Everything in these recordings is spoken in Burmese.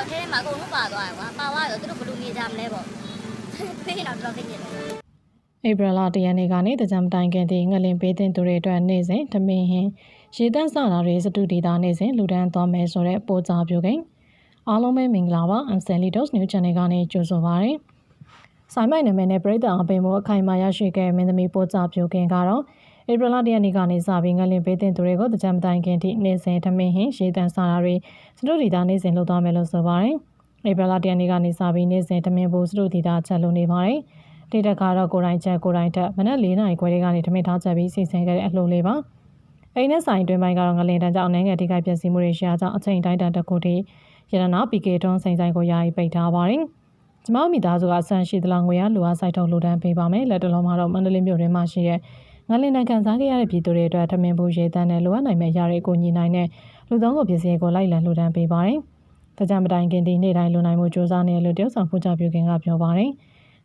တော့ထဲထဲမှာအကုန်လုံးပါသွားတယ်ကွာပါသွားတော့သူတို့ဘယ်လိုနေကြမလဲပေါ့ဖေးတော့တော့သိနေတယ်ဧပြီလတရက်နေ့ကနေတကြံမတိုင်ခင်တည်းငလင်ပေးတင်သူတွေအတွက်နေ့စဉ်ဓမင်းဟင်းရေတန့်စတာတွေစတူဒီတာနေ့စဉ်လူဒန်းသွားမယ်ဆိုတဲ့ပို့ချပြုကိန်းအားလုံးပဲမင်္ဂလာပါ I'm Sally Dos New Channel ကနေကြိုဆိုပါရစေ။ဆိုင်မိုက်နာမည်နဲ့ပြည်သက်အပင်မို့အခိုင်အမာရရှိခဲ့မင်းသမီးပို့ချပြုကိန်းကတော့ ဧပြီလတရက်နေ့ကနေစပြီးငလင်ပေးတင်သူတွေကိုတကြံမတိုင်ခင်တည်းနေ့စဉ်ဓမင်းဟင်းရေတန့်စတာတွေစတူဒီတာနေ့စဉ်လုပ်သွားမယ်လို့ဆိုပါတယ်။ဧပြီလတရက်နေ့ကနေစပြီးနေ့စဉ်ဓမင်းဖို့စတူဒီတာချက်လုပ်နေပါတယ်။တိတက်ကတော့ကိုယ်တိုင်ချက်ကိုယ်တိုင်တက်မနက်၄နာရီခွဲလေးကနေထမင်းထားချက်ပြီးစီစဉ်ခဲ့တဲ့အလှူလေးပါအိမ်နဲ့ဆိုင်တွင်ပိုင်းကတော့ငလင်တန်းကြောင့်နိုင်ငံထိခိုက်ပျက်စီးမှုတွေရှိရာကြောင့်အချိန်တိုင်းတန်တစ်ခုတည်းရတနာ PK တွန်းစိန်ဆိုင်ကိုယာယီပိတ်ထားပါတယ်ကျမမိသားစုကအဆန်ရှိသလားငွေရလူအားဆိုင်ထုတ်လူတန်းပေးပါမယ်လက်တလုံးမှာတော့မန္တလေးမြို့တွင်မှရှိတဲ့ ငလင်တန်းကန်စားခဲ့ရတဲ့ပြည်သူတွေအတွက်ထမင်းဘူးရေတန်းနဲ့လိုအပ်နိုင်မဲ့ရတဲ့အကူအညီနိုင်တဲ့လူသုံးကိုပြည်စည်းကိုလိုက်လံလှူဒန်းပေးပါတယ်တကြံမတိုင်ခင်ဒီနေ့တိုင်းလူနိုင်မှုစ조사နေလို့တယောက်ဆောင်ဖူးချပြုခင်ကပြောပါတယ်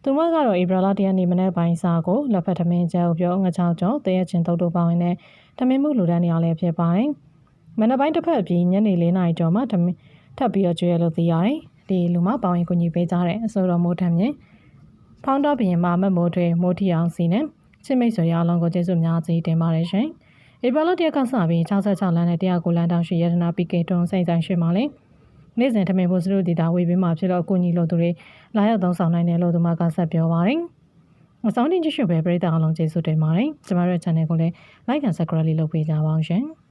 သူမကတော့ဧပြီလတရက်နေ့မနေ့ပိုင်းစာကိုလက်ဖက်သမင်းကျဲကိုပြောငချောင်းကျော်တရက်ချင်းတုတ်တို့ပါဝင်တဲ့သမင်းမှုလူတန်းနေရာလည်းဖြစ်ပါတယ်။မနေ့ပိုင်းတစ်ဖက်ပြီးညနေ၄နာရီကျော်မှသမင်းထပ်ပြီးတော့ကျွေးရလို့သိရတယ်။ဒီလူမပေါင်းရင်ကိုကြီးပေးကြတဲ့အဆိုတော်မိုးထမ်းမြင်ဖောင်းတော့ဘရင်မှာမတ်မိုးတွေမိုးထီအောင်စီနဲ့ ချစ်မိတ်ဆွေရအလုံးကိုကျေးဇူးများကြီးတင်ပါတယ်ရှင်။ဧပြီလတရက်ကစပြီး66လမ်းနဲ့109လမ်းတောင်ရှိရတနာ PK တွန်းစိတ်ဆိုင်ရှိမှလည်းနေ့စဉ်ထမင်းဖို့စလို့ဒီတာဝေးပေးမှာဖြစ်တော့အကူကြီးလို့သူတွေလာရောက်သုံးဆောင်နိုင်တယ်လို့သူမကဆက်ပြောပါတယ်။အဆောင်တင်ကြည့်ရှုပဲပရိသတ်အားလုံးကျေးဇူးတင်ပါတယ်။ကျမတို့ရဲ့ channel ကိုလည်း like and subscribe လေးလုပ်ပေးကြပါအောင်ရှင်။